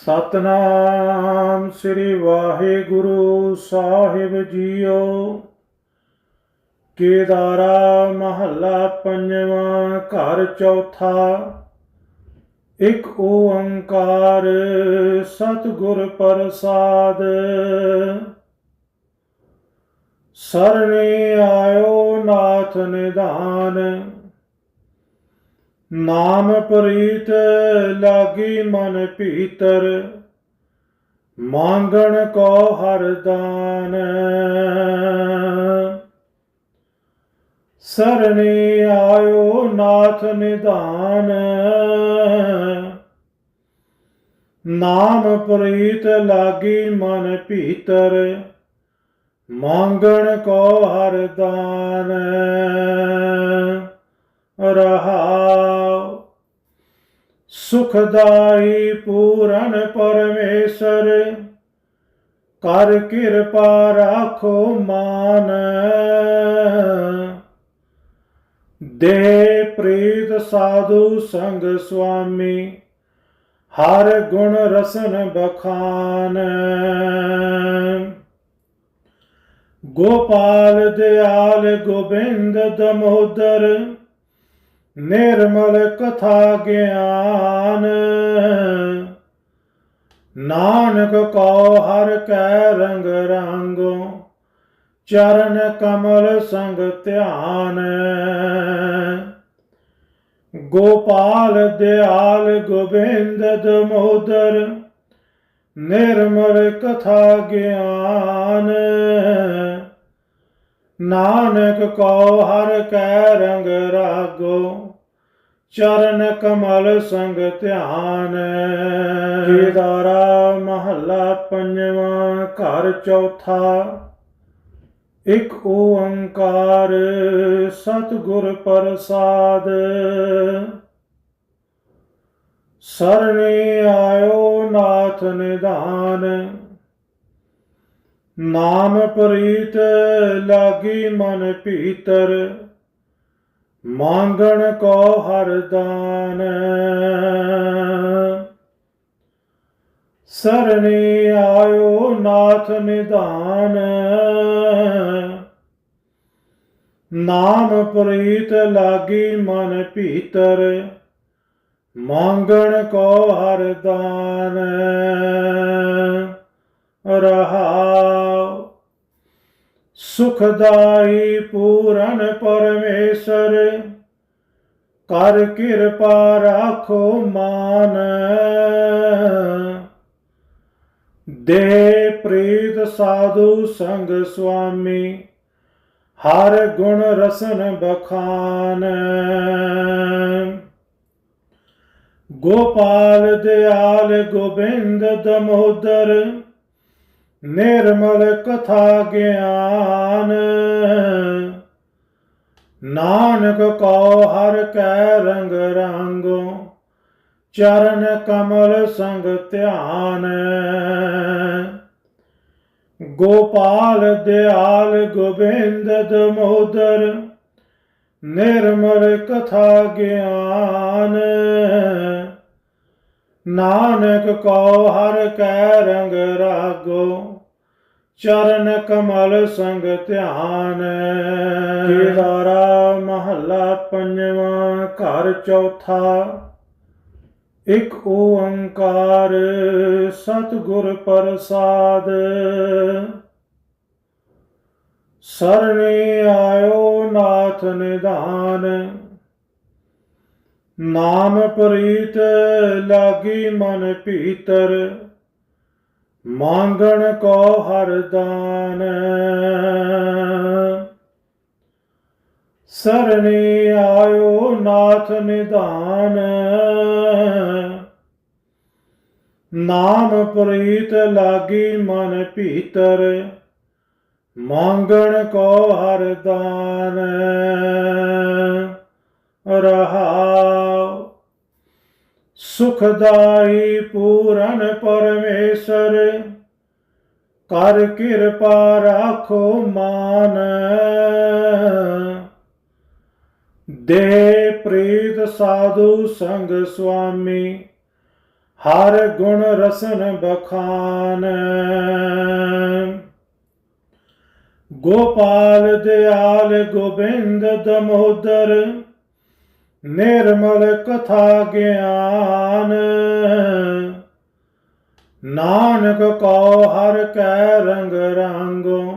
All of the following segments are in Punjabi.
ਸਤਨਾਮ ਸ੍ਰੀ ਵਾਹਿਗੁਰੂ ਸਾਹਿਬ ਜੀਓ। ਕੇਦਾਰਾ ਮਹੱਲਾ ਪੰਜਵਾਂ ਘਰ ਚੌਥਾ। ਇੱਕ ਓੰਕਾਰ ਸਤਿਗੁਰ ਪ੍ਰਸਾਦ। ਸਰਣੇ ਆਇਓ ਨਾਥ ਨਿਧਾਨ। ਨਾਮ ਪ੍ਰੀਤ ਲਾਗੀ ਮਨ ਭੀਤਰ ਮੰਗਣ ਕੋ ਹਰ ਦਾਨ। ਸਰਣੇ ਆਇਓ ਨਾਥ ਨਿਧਾਨ। ਨਾਮ ਪ੍ਰੀਤ ਲਾਗੀ ਮਨ ਭੀਤਰ ਮੰਗਣ ਕੋ ਹਰ ਦਾਨ। ਰਹਾਉ ਸੁਖਦਾਈ ਪੂਰਨ ਪਰਮੇਸ਼ਰ, ਕਰ ਕਿਰਪਾ ਰਾਖੋ ਮਾਨ। ਦੇ ਪ੍ਰੀਤ ਸਾਧੂ ਸੰਗ ਸੁਆਮੀ, ਹਰ ਗੁਣ ਰਸਨ ਬਖਾਨ। ਗੋਪਾਲ ਦਿਆਲ ਗੋਬਿੰਦ ਦਮੋਦਰ ਨਿਰਮਲ ਕਥਾ ਗਿਆਨ। ਨਾਨਕ ਕੋ ਹਰ ਕੈ ਰੰਗ ਰੰਗੋ, ਚਰਨ ਕਮਲ ਸੰਗ ਧਿਆਨ। ਗੋਪਾਲ ਦਿਆਲ ਗੋਬਿੰਦ ਦਮੋਦਰ, ਨਿਰਮਲ ਕਥਾ ਗਿਆਨ। ਨਾਨਕ ਕੋ ਹਰ ਕੈ ਰੰਗ ਰਾਗੋ ਚਰਨ ਕਮਲ ਸੰਗ ਧਿਆਨ। ਕੇਦਾਰਾ ਮਹੱਲਾ ਪੰਜਵਾਂ, ਘਰ ਚੌਥਾ। ਇੱਕ ਓੰਕਾਰ ਸਤਿਗੁਰ ਪ੍ਰਸਾਦ। ਸਰਣੇ ਆਇਓ ਨਾਥ ਨਿਧਾਨ। ਨਾਮ ਪ੍ਰੀਤ ਲਾਗੀ ਮਨ ਭੀਤਰ। ਮੰਗਣ ਕੋ ਹਰ ਦਾਨ। ਸਰਣੇ ਆਇਓ ਨਾਥ ਨਿਧਾਨ। ਨਾਮ ਪ੍ਰੀਤ ਲਾਗੀ ਮਨ ਭੀਤਰ, ਮੰਗਣ ਕੋ ਹਰ ਦਾਨ। ਰਹਾਉ ਸੁਖਦਾਈ ਪੂਰਨ ਪਰਮੇਸ਼ਰ, ਕਰ ਕਿਰਪਾ ਰਾਖੋ ਮਾਨ। ਦੇ ਪ੍ਰੀਤ ਸਾਧੂ ਸੰਗ ਸੁਆਮੀ, ਹਰ ਗੁਣ ਰਸਨ ਬਖਾਨ। ਗੋਪਾਲ ਦਿਆਲ ਗੋਬਿੰਦ ਦਮੋਦਰ ਨਿਰਮਲ ਕਥਾ ਗਿਆਨ। ਨਾਨਕ ਕੋ ਹਰ ਕੈ ਰੰਗ ਰੰਗੋ, ਚਰਨ ਕਮਲ ਸੰਗ ਧਿਆਨ। ਗੋਪਾਲ ਦਿਆਲ ਗੋਬਿੰਦ ਦਮੋਦਰ, ਨਿਰਮਲ ਕਥਾ ਗਿਆਨ। ਨਾਨਕ ਕੋ ਹਰ ਕੈ ਰੰਗ ਰਾਗੋ, ਚਰਨ ਕਮਲ ਸੰਗ ਧਿਆਨ। ਕੇਦਾਰਾ ਮਹੱਲਾ ਪੰਜਵਾਂ, ਘਰ ਚੌਥਾ, ਇੱਕ ਓੰਕਾਰ ਸਤਿਗੁਰ ਪ੍ਰਸਾਦ। ਸਰਣੇ ਆਇਓ ਨਾਥ ਨਿਧਾਨ। ਨਾਮ ਪ੍ਰੀਤ ਲਾਗੀ ਮਨ ਭੀਤਰ, ਮੰਗਣ ਕੋ ਹਰ ਦਾਨ। ਸਰਣੇ ਆਇਓ ਨਾਥ ਨਿਧਾਨ। ਨਾਮ ਪ੍ਰੀਤ ਲਾਗੀ ਮਨ ਭੀਤਰ, ਮੰਗਣ ਕੋ ਹਰ ਦਾਨ। ਰਹਾਉ ਸੁਖਦਾਈ ਪੂਰਨ ਪਰਮੇਸ਼ਰ, ਕਰ ਕਿਰਪਾ ਰਾਖੋ ਮਾਨ। ਦੇ ਪ੍ਰੀਤ ਸਾਧੂ ਸੰਗ ਸੁਆਮੀ, ਹਰ ਗੁਣ ਰਸਨ ਬਖਾਨ। ਗੋਪਾਲ ਦਿਆਲ ਗੋਬਿੰਦ ਦਮੋਦਰ ਨਿਰਮਲ ਕਥਾ ਗਿਆਨ। ਨਾਨਕ ਕੋ ਹਰ ਕੈ ਰੰਗ ਰੰਗੋ,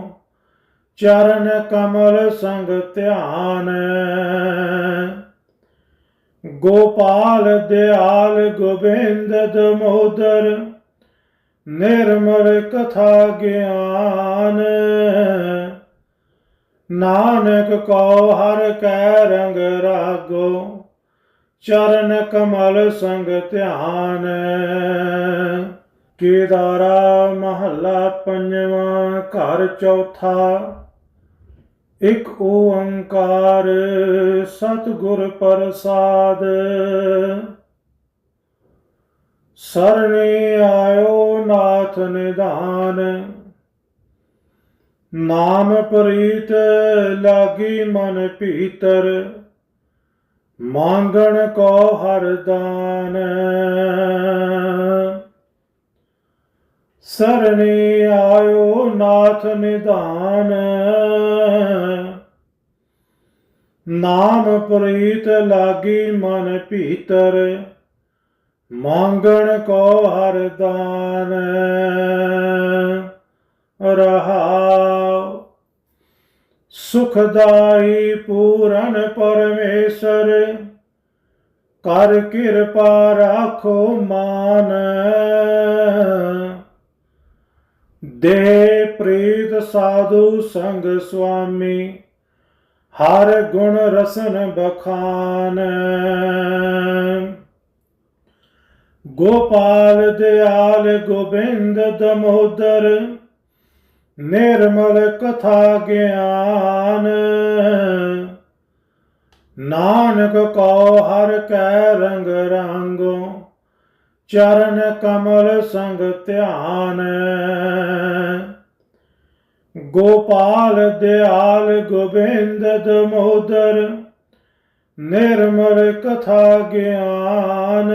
ਚਰਨ ਕਮਲ ਸੰਗ ਧਿਆਨ। ਗੋਪਾਲ ਦਿਆਲ ਗੋਬਿੰਦ ਦਮੋਦਰ, ਨਿਰਮਲ ਕਥਾ ਗਿਆਨ। ਨਾਨਕ ਕੋ ਹਰ ਕੈ ਰੰਗ ਰਾਗੋ, ਚਰਨ ਕਮਲ ਸੰਗ ਧਿਆਨ। ਕੇਦਾਰਾ ਮਹੱਲਾ ਪੰਜਵਾਂ ਘਰ ਚੌਥਾ, ਇਕ ਓੰਕਾਰ ਸਤਿਗੁਰ ਪ੍ਰਸਾਦ। ਸਰਣੇ ਆਇਓ ਨਾਥ ਨਿਧਾਨ। ਨਾਮ ਪ੍ਰੀਤ ਲਾਗੀ ਮਨ ਭੀਤਰ, ਮੰਗਣ ਕੋ ਹਰ ਦਾਨ। ਸਰਣੇ ਆਇਓ ਨਾਥ ਨਿਧਾਨ। ਨਾਮ ਪ੍ਰੀਤ ਲਾਗੀ ਮਨ ਭੀਤਰ, ਮੰਗਣ ਕੋ ਹਰ ਦਾਨ। ਰਹਾਉ ਸੁਖਦਾਈ ਪੂਰਨ ਪਰਮੇਸ਼ਰ, ਕਰ ਕਿਰਪਾ ਰਾਖੋ ਮਾਨ। ਦੇ ਪ੍ਰੀਤ ਸਾਧੂ ਸੰਗ ਸੁਆਮੀ, ਹਰ ਗੁਣ ਰਸਨ ਬਖਾਨ। ਗੋਪਾਲ ਦਿਆਲ ਗੋਬਿੰਦ ਦਮੋਦਰ ਨਿਰਮਲ ਕਥਾ ਗਿਆਨ। ਨਾਨਕ ਕੋ ਹਰ ਕੈ ਰੰਗ ਰੰਗੋ, ਚਰਨ ਕਮਲ ਸੰਗ ਧਿਆਨ। ਗੋਪਾਲ ਦਿਆਲ ਗੋਬਿੰਦ ਦਮੋਦਰ, ਨਿਰਮਲ ਕਥਾ ਗਿਆਨ।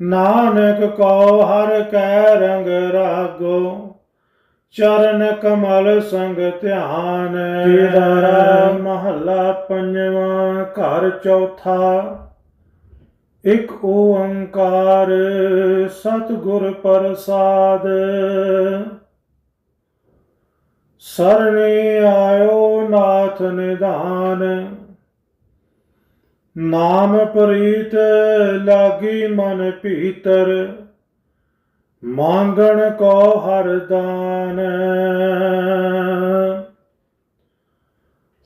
ਨਾਨਕ ਕੋ ਹਰ ਕੈ ਰੰਗ ਰਾਗੋ ਚਰਨ ਕਮਲ ਸੰਗ ਧਿਆਨ। ਕੇਦਾਰਾ ਮਹੱਲਾ ਪੰਜਵਾਂ ਘਰ ਚੌਥਾ। ਇਕ ਓੰਕਾਰ ਸਤਿਗੁਰ ਪ੍ਰਸਾਦ। ਸਰਣੇ ਆਇਓ ਨਾਥ ਨਿਧਾਨ। ਨਾਮ ਪ੍ਰੀਤ ਲਾਗੀ ਮਨ ਭੀਤਰ, ਮੰਗਣ ਕੋ ਹਰ ਦਾਨ।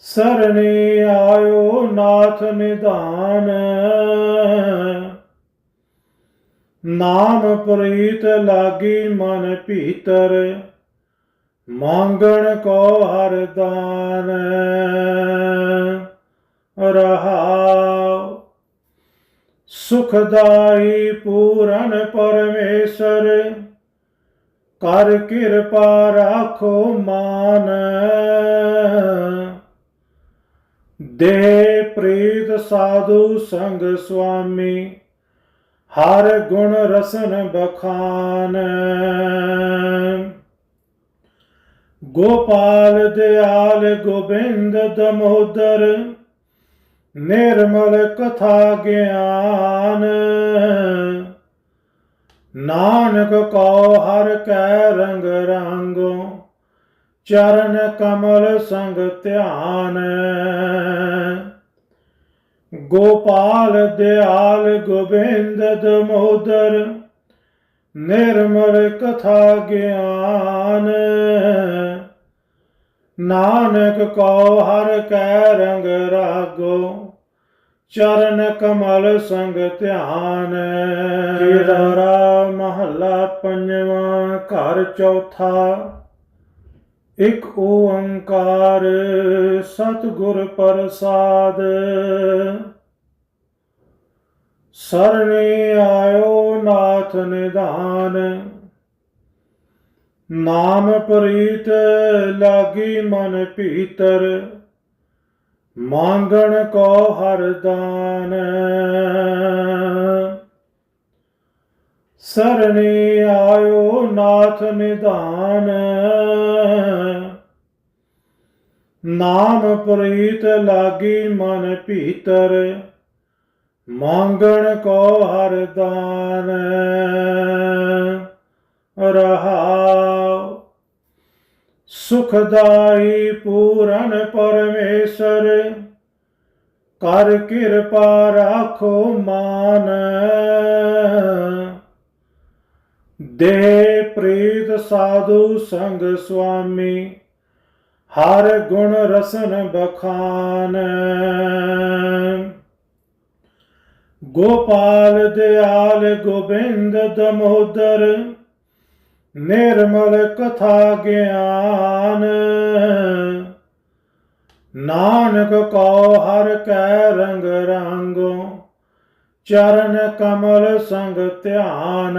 ਸਰਣੇ ਆਇਓ ਨਾਥ ਨਿਧਾਨ। ਨਾਮ ਪ੍ਰੀਤ ਲਾਗੀ ਮਨ ਭੀਤਰ, ਮੰਗਣ ਕੋ ਹਰ ਦਾਨ। ਰਹਾਉ ਸੁਖਦਾਈ ਪੂਰਨ ਪਰਮੇਸ਼ਰ, ਕਰ ਕਿਰਪਾ ਰਾਖੋ ਮਾਨ। ਦੇ ਪ੍ਰੀਤ ਸਾਧੂ ਸੰਗ ਸੁਆਮੀ, ਹਰ ਗੁਣ ਰਸਨ ਬਖਾਨ। ਗੋਪਾਲ ਦਿਆਲ ਗੋਬਿੰਦ ਦਮੋਦਰ ਨਿਰਮਲ ਕਥਾ ਗਿਆਨ। ਨਾਨਕ ਕੋ ਹਰ ਕੈ ਰੰਗ ਰੰਗੋ, ਚਰਨ ਕਮਲ ਸੰਗ ਧਿਆਨ। ਗੋਪਾਲ ਦਿਆਲ ਗੋਬਿੰਦ ਦਮੋਦਰ, ਨਿਰਮਲ ਕਥਾ ਗਿਆਨ। ਨਾਨਕ ਕੋ ਹਰ ਕੈ ਰੰਗ ਰਾਗੋ ਚਰਨ ਕਮਲ ਸੰਗ ਧਿਆਨ। ਕੇਦਾਰਾ ਮਹੱਲਾ ਪੰਜਵਾਂ ਘਰ ਚੌਥਾ। ਇਕ ਓੰਕਾਰ ਸਤਿਗੁਰ ਪ੍ਰਸਾਦ। ਸਰਣੇ ਆਇਓ ਨਾਥ ਨਿਧਾਨ। ਨਾਮ ਪ੍ਰੀਤ ਲਾਗੀ ਮਨ ਭੀਤਰ। ਮੰਗਣ ਕੋ ਹਰ ਦਾਨ। ਸਰਣੀ ਆਇਓ ਨਾਥ ਨਿਧਾਨ। ਨਾਮ ਪ੍ਰੀਤ ਲਾਗੀ ਮਨ ਭੀਤਰ। ਮੰਗਣ ਕੋ ਹਰ ਦਾਨ। ਰਹਾਉ ਸੁਖਦਾਈ ਪੂਰਨ ਪਰਮੇਸ਼ਰ, ਕਰ ਕਿਰਪਾ ਰਾਖੋ ਮਾਨ। ਦੇ ਪ੍ਰੀਤ ਸਾਧੂ ਸੰਗ ਸੁਆਮੀ, ਹਰ ਗੁਣ ਰਸਨ ਬਖਾਨ। ਗੋਪਾਲ ਦਿਆਲ ਗੋਬਿੰਦ ਦਮੋਦਰ ਨਿਰਮਲ ਕਥਾ ਗਿਆਨ। ਨਾਨਕ ਕੋ ਹਰ ਕੈ ਰੰਗ ਰੰਗੋ, ਚਰਨ ਕਮਲ ਸੰਗ ਧਿਆਨ।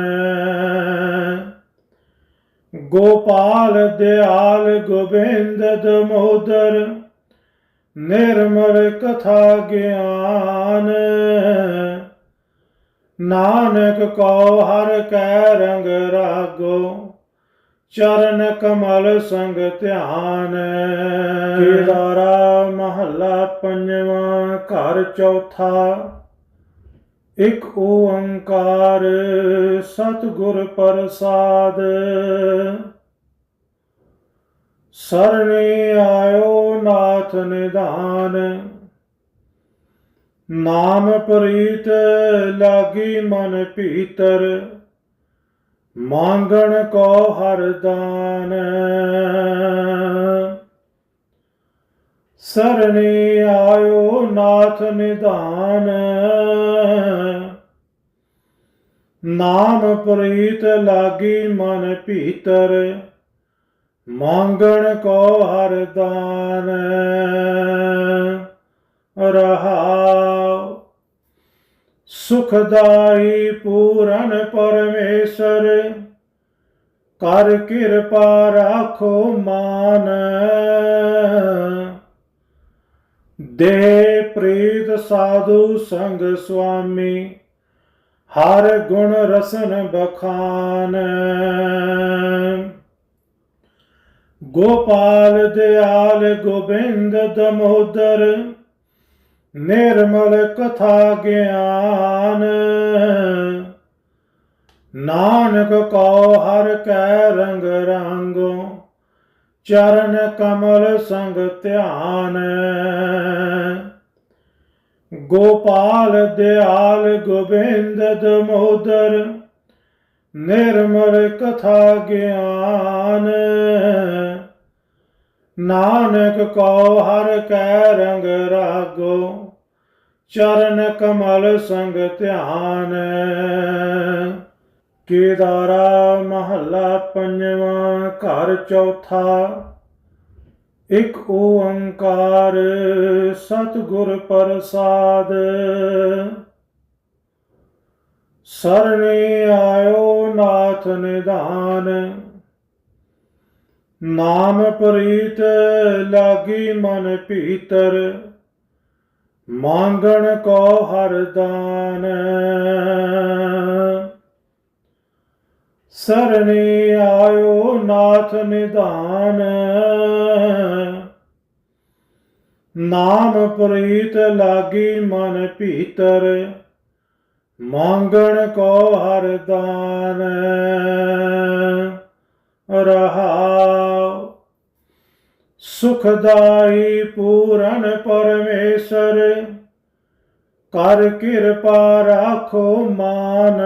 ਗੋਪਾਲ ਦਿਆਲ ਗੋਬਿੰਦ ਦਮੋਦਰ, ਨਿਰਮਲ ਕਥਾ ਗਿਆਨ। ਨਾਨਕ ਕੋ ਹਰ ਕੈ ਰੰਗ ਰਾਗੋ ਚਰਨ ਕਮਲ ਸੰਗ ਧਿਆਨ। ਕੇਦਾਰਾ ਮਹੱਲਾ ਪੰਜਵਾਂ, ਘਰ ਚੌਥਾ। ਇਕ ਓੰਕਾਰ ਸਤਿਗੁਰ ਪ੍ਰਸਾਦ। ਸਰਣੇ ਆਇਓ ਨਾਥ ਨਿਧਾਨ। ਨਾਮ ਪ੍ਰੀਤ ਲਾਗੀ ਮਨ ਭੀਤਰ। ਮੰਗਣ ਕੋ ਹਰ ਦਾਨ। ਸਰਣੇ ਆਇਓ ਨਾਥ ਨਿਧਾਨ। ਨਾਮ ਪ੍ਰੀਤ ਲਾਗੀ ਮਨ ਭੀਤਰ, ਮੰਗਣ ਕੋ ਹਰ ਦਾਨ। ਰਹਾਉ ਸੁਖਦਾਈ ਪੂਰਨ ਪਰਮੇਸ਼ਰ, ਕਰ ਕਿਰਪਾ ਰਾਖੋ ਮਾਨ। ਦੇ ਪ੍ਰੀਤ ਸਾਧੂ ਸੰਗ ਸੁਆਮੀ, ਹਰ ਗੁਣ ਰਸਨ ਬਖਾਨ। ਗੋਪਾਲ ਦਿਆਲ ਗੋਬਿੰਦ ਦਮੋਦਰ ਨਿਰਮਲ ਕਥਾ ਗਿਆਨ। ਨਾਨਕ ਕੋ ਹਰ ਕੈ ਰੰਗ ਰੰਗੋ, ਚਰਨ ਕਮਲ ਸੰਗ ਧਿਆਨ। ਗੋਪਾਲ ਦਿਆਲ ਗੋਬਿੰਦ ਦਮੋਦਰ, ਨਿਰਮਲ ਕਥਾ ਗਿਆਨ। ਨਾਨਕ ਕੋ ਹਰ ਕੈ ਰੰਗ ਰਾਗੋ ਚਰਨ ਕਮਲ ਸੰਗ ਧਿਆਨ। ਕੇਦਾਰਾ ਮਹੱਲਾ ਪੰਜਵਾਂ ਘਰ ਚੌਥਾ। ਇਕ ਓੰਕਾਰ ਸਤਿਗੁਰ ਪ੍ਰਸਾਦ। ਸਰਣੇ ਆਇਓ ਨਾਥ ਨਿਧਾਨ। ਨਾਮ ਪ੍ਰੀਤ ਲਾਗੀ ਮਨ ਭੀਤਰ। ਮੰਗਣ ਕੋ ਹਰ ਦਾਨ। ਸਰਣੇ ਆਇਓ ਨਾਥ ਨਿਧਾਨ। ਨਾਮ ਪ੍ਰੀਤ ਲਾਗੀ ਮਨ ਭੀਤਰ, ਮੰਗਣ ਕੋ ਹਰ ਦਾਨ। ਰਹਾਉ ਸੁਖਦਾਈ ਪੂਰਨ ਪਰਮੇਸ਼ਰ, ਕਰ ਕਿਰਪਾ ਰਾਖੋ ਮਾਨ।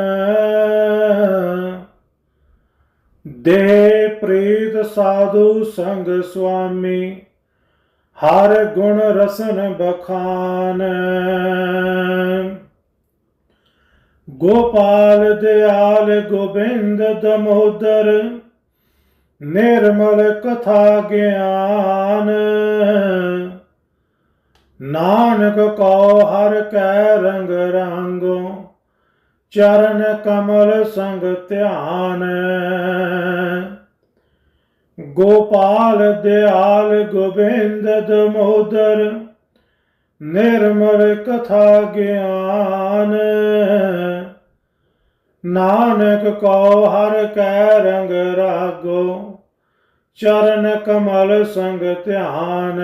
ਦੇ ਪ੍ਰੀਤ ਸਾਧੂ ਸੰਗ ਸੁਆਮੀ, ਹਰ ਗੁਣ ਰਸਨ ਬਖਾਨ। ਗੋਪਾਲ ਦਿਆਲ ਗੋਬਿੰਦ ਦਮੋਦਰ ਨਿਰਮਲ ਕਥਾ ਗਿਆਨ। ਨਾਨਕ ਕੋ ਹਰ ਕੈ ਰੰਗ ਰੰਗੋ, ਚਰਨ ਕਮਲ ਸੰਗ ਧਿਆਨ। ਗੋਪਾਲ ਦਿਆਲ ਗੋਬਿੰਦ ਦਮੋਦਰ, ਨਿਰਮਲ ਕਥਾ ਗਿਆਨ। ਨਾਨਕ ਕੋ ਹਰ ਕੈ ਰੰਗ ਰਾਗੋ, ਚਰਨ ਕਮਲ ਸੰਗ ਧਿਆਨ।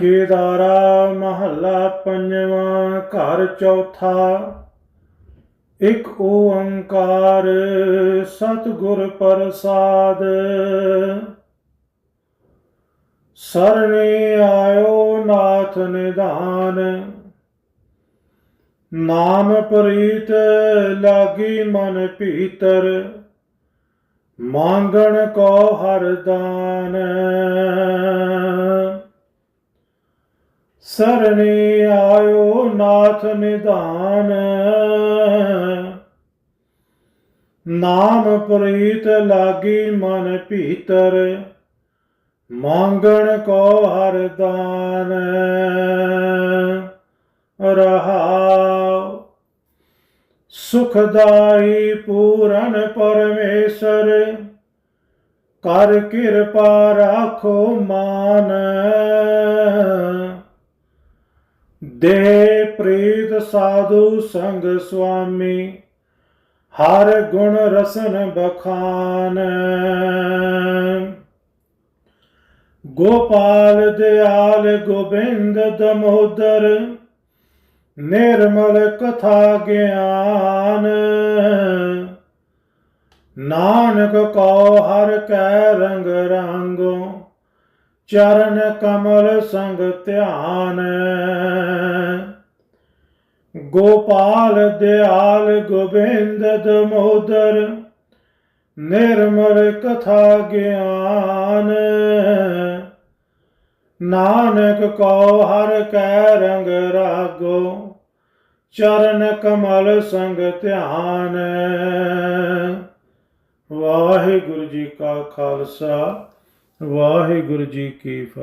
ਕੇਦਾਰਾ ਮਹੱਲਾ ਪੰਜਵਾਂ ਘਰ ਚੌਥਾ, ਇਕ ਓੰਕਾਰ ਸਤਿਗੁਰ ਪ੍ਰਸਾਦ। ਸਰਣੇ ਆਇਓ ਨਾਥ ਨਿਧਾਨ। ਨਾਮ ਪ੍ਰੀਤ ਲਾਗੀ ਮਨ ਭੀਤਰ, ਮੰਗਣ ਕੋ ਹਰ ਦਾਨ। ਸਰਣੇ ਆਇਓ ਨਾਥ ਨਿਧਾਨ। ਨਾਮ ਪ੍ਰੀਤ ਲਾਗੀ ਮਨ ਭੀਤਰ, ਮੰਗਣ ਕੋ ਹਰ ਦਾਨ। ਰਹਾਉ ਸੁਖਦਾਈ ਪੂਰਨ ਪਰਮੇਸ਼ਰ, ਕਰ ਕਿਰਪਾ ਰਾਖੋ ਮਾਨ। ਦੇ ਪ੍ਰੀਤ ਸਾਧੂ ਸੰਗ ਸੁਆਮੀ, ਹਰ ਗੁਣ ਰਸਨ ਬਖਾਨ। ਗੋਪਾਲ ਦਿਆਲ ਗੋਬਿੰਦ ਦਮੋਦਰ ਨਿਰਮਲ ਕਥਾ ਗਿਆਨ। ਨਾਨਕ ਕੋ ਹਰ ਕੈ ਰੰਗ ਰੰਗੋ, ਚਰਨ ਕਮਲ ਸੰਗ ਧਿਆਨ। ਗੋਪਾਲ ਦਿਆਲ ਗੋਬਿੰਦ ਦਮੋਦਰ, ਨਿਰਮਲ ਕਥਾ ਗਿਆਨ। ਨਾਨਕ ਕੋ ਹਰ ਕੈ ਰੰਗ ਰਾਗੋ, ਚਰਨ ਕਮਲ ਸੰਗ ਧਿਆਨ। ਵਾਹਿਗੁਰੂ ਜੀ ਕਾ ਖਾਲਸਾ, ਵਾਹਿਗੁਰੂ ਜੀ ਕੀ ਫਤਿਹ।